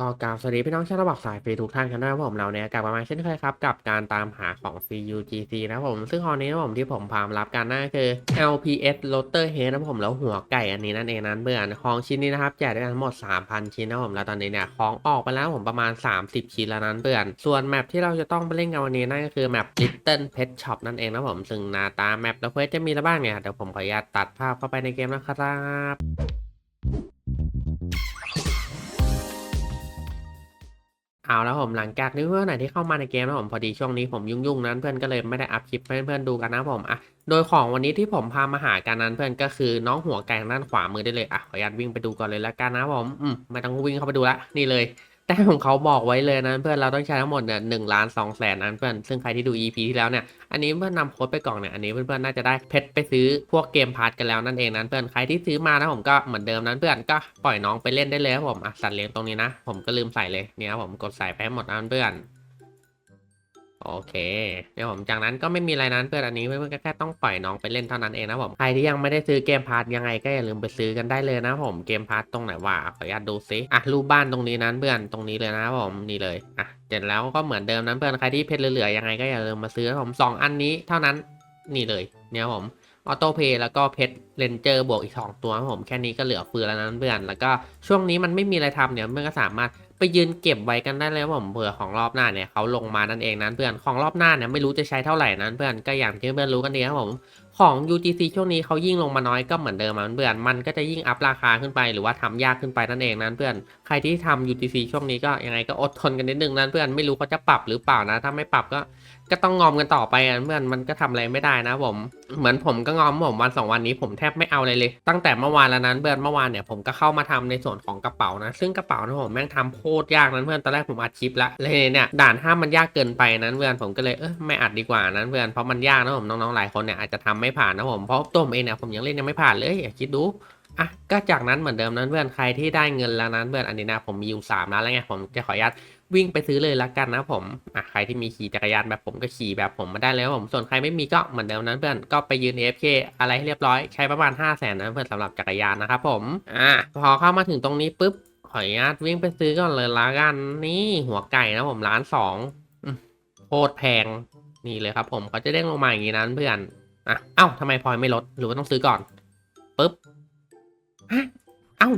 ก็กราบสวัสดีพี่น้องชาวระบอกสายฟรีทุกท่านกันด้วยครับผมเราเนี่ยกลับมาเช่นเคยครับ กับการตามหาของฟรี UGC นะครับผม ซึ่งคราวนี้นะผมที่ผมพามารับกันนั่นคือ LPS Rotor Head นะครับผมแล้วหัวไก่อันนี้นั่นเองนั้นเบื่อนของชิ้นนี้นะครับแจกด้วยกันทั้งหมด 3,000 ชิ้นนะครับผมแล้วตอนนี้เนี่ยของออกไปแล้วผมประมาณ 30 ชิ้นแล้วนั้นเบื่อนส่วนแมปที่เราจะต้องไปเล่นกันวันนี้นั่นก็คือแมป Little Pet Shop นั่นเองนะผมซึ่งหน้าตาแมปแล้วเควสจะมีอะไรบ้างเนี่ยเดี๋ยวผมขออนุญาตตัดภาพเข้าไปในเกมนะครับ เอาแล้วผมหลังจากนี้เพื่อนไหนที่เข้ามาในเกมนะผมพอดีช่วงนี้ผมยุ่งๆนั้นเพื่อนก็เลยไม่ได้อัพคลิปให้เพื่อนๆดูกันนะผมอะโดยของวันนี้ที่ผมพามาหากันนั้นเพื่อนก็คือน้องหัวแกงด้านขวามือได้เลยอะขออนุญาตวิ่งไปดูก่อนเลยแล้วกันนะผมอืมไม่ต้องวิ่งเข้าไปดูละนี่เลย แต่ของเขาบอกไว้เลยนะเพื่อนเราต้องใช้ทั้งหมดเนี่ยหนึ่งล้านสองแสนนั้นเพื่อนซึ่งใครที่ดู EP ที่แล้วเนี่ยอันนี้เพื่อนนำโค้ดไปกล่องเนี่ยอันนี้เพื่อนๆน่าจะได้เพชรไปซื้อพวกเกมพาร์ทกันแล้วนั่นเองนั้นเพื่อนใครที่ซื้อมานะผมก็เหมือนเดิมนั้นเพื่อนก็ปล่อยน้องไปเล่นได้เลยครับผมอะสัตว์เลี้ยงตรงนี้นะ ผมก็ลืมใส่เลยเนี่ยผมกดใส่ไปให้หมดนะเพื่อน โอเคเดี๋ยวผมจากนั้นก็ไม่มีอะไรนั้นเพื่อนอันนี้เพื่อนๆก็แค่ต้องปล่อยน้องไปเล่นเท่านั้นเองนะผมใครที่ยังไม่ได้ซื้อเกมพาร์ทยังไงก็อย่าลืมไปซื้อกันได้เลยนะผมเกมพาร์ทตรงไหนวะขออนุญาตดูซิอะรูปบ้านตรงนี้นั้นเพื่อนตรงนี้เลยนะผมนี่เลยอะเสร็จแล้วก็เหมือนเดิมนั้นเพื่อนใครที่เพชรเหลือๆยังไงก็อย่าลืมมาซื้อผมสองอันนี้เท่านั้นนี่เลยเนี่ยผมออโต้เพย์แล้วก็เพชรเรนเจอร์บวกอีก 2 ตัวผมแค่นี้ก็เหลือเฟือแล้วนั้นเพื่อน แล้วก็ช่วงนี้มันไม่มีอะไรทำเนี่ยเพื่อนก็สามารถ ไปยืนเก็บไว้กันได้เลยผมเผื่อของรอบหน้าเนี่ยเขาลงมานั่นเองนั้นเพื่อนของรอบหน้าเนี่ยไม่รู้จะใช้เท่าไหร่นั้นเพื่อนก็อย่างที่เพื่อนรู้กันดีครับผมของ UGC ช่วงนี้เขายิ่งลงมาน้อยก็เหมือนเดิมมันเพื่อนมันก็จะยิ่งอัพราคาขึ้นไปหรือว่าทำยากขึ้นไปนั่นเองนั้นเพื่อนใครที่ทำ UGC ช่วงนี้ก็ยังไงก็อดทนกันนิดนึงนั้นเพื่อนไม่รู้เขาจะปรับหรือเปล่านะ ถ้าไม่ปรับก็ ก็ต้องงอมกันต่อไปอะเพื่อนมันก็ทำอะไรไม่ได้นะผม เหมือนผมก็งอมผมวันสองวันนี้ผมแทบไม่เอาเลยเลย ตั้งแต่เมื่อวานแล้วนั้นเพื่อนเมื่อวานเนี่ยผมก็เข้ามาทำในส่วนของกระเป๋านะซึ่งกระเป๋านะผมแม่งทำโคตรยากนั้นเพื่อนตอนแรกผมอัดคลิปละเลยเนี่ยด่านห้ามมันยากเกินไปนั้นเพื่อนผมก็เลยเออไม่อัดดีกว่านั้นเพื่อนเพราะมันยากนะผมน้องๆหลายคนเนี่ยอาจจะทำไม่ผ่านนะผมเพราะตัวผมเองเนี่ยผมยังเล่นยังไม่ผ่านเลยอย่าคิดดูอะก็จากนั้นเหมือนเดิมนั้นเพื่อนใครที่ได้เงินแล้วนั้นเพื่อนอันนี้นะผมมีอยู่สามล้านแล้วไงผมจะขออนุญาต วิ่งไปซื้อเลยละกันนะผมอะใครที่มีขี่จักรยานแบบผมก็ขี่แบบผมมาได้เลยครับผมส่วนใครไม่มีก็เหมือนเดิมนั้นเพื่อนก็ไปยืน AFK อะไรให้เรียบร้อยใช้ประมาณ 5 0 0แสนนะเพื่อนสำหรับจักรยานนะครับผมอะพอเข้ามาถึงตรงนี้ปุ๊บขออนุญาตวิ่งไปซื้อก่อนเลยละกันนี่หัวไก่นะผมร้านสองโคตรแพงนี่เลยครับผมเขาจะเด้งลงมาอย่างนี้นั้นเพื่อนอะเอ้าทำไมพลอยไม่ลดหรือว่าต้องซื้อก่อนปุ๊บฮะเอ้า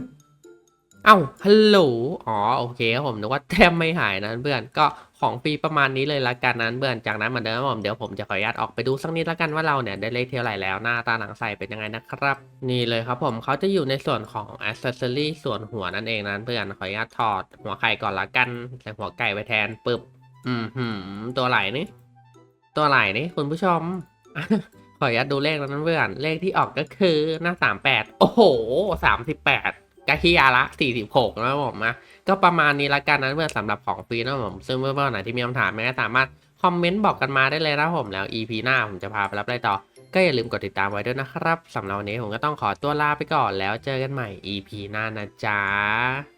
เอ้าฮัลโหลอ๋อโอเคครับผมนึกว่าแต้มไม่หายนะเพื่อนก็ของฟรีประมาณนี้เลยละกันนั้นเพื่อนจากนั้นเหมือนเดิมผมเดี๋ยวผมจะขออนุญาตออกไปดูสักนิดละกันว่าเราเนี่ยได้เลขเท่าไหร่แล้วหน้าตาหนังใส่เป็นยังไงนะครับ นี่เลยครับผมเขาจะอยู่ในส่วนของอ c เซ s ซอรี่ส่วนหัวนั่นเองนั้นเพื่อนขออนุญาตถอดหัวไข่ก่อนละกันใส่หัวไก่ไปแทนปึ๊บอืมหืมตัวไหลนี่ตัวไหลนี่คุณผู้ชม ขออนุญาตดูเลขแล้วนั้นเพื่อนเลขที่ออกก็คือหน้าสามแปดโอ้โหสามสิบแปด กะฮิยาละ46นะผมนะก็ประมาณนี้ละกันนะเพื่อนสำหรับของฟรีนะผมซึ่งเมื่อๆไหนที่มีคำถามแม้สามารถคอมเมนต์บอกกันมาได้เลยนะผมแล้ว EP หน้าผมจะพาไปรับอะไรต่อ ก็อย่าลืมกดติดตามไว้ด้วยนะครับสำหรับวันนี้ผมก็ต้องขอตัวลาไปก่อนแล้วเจอกันใหม่ EP หน้านะจ๊ะ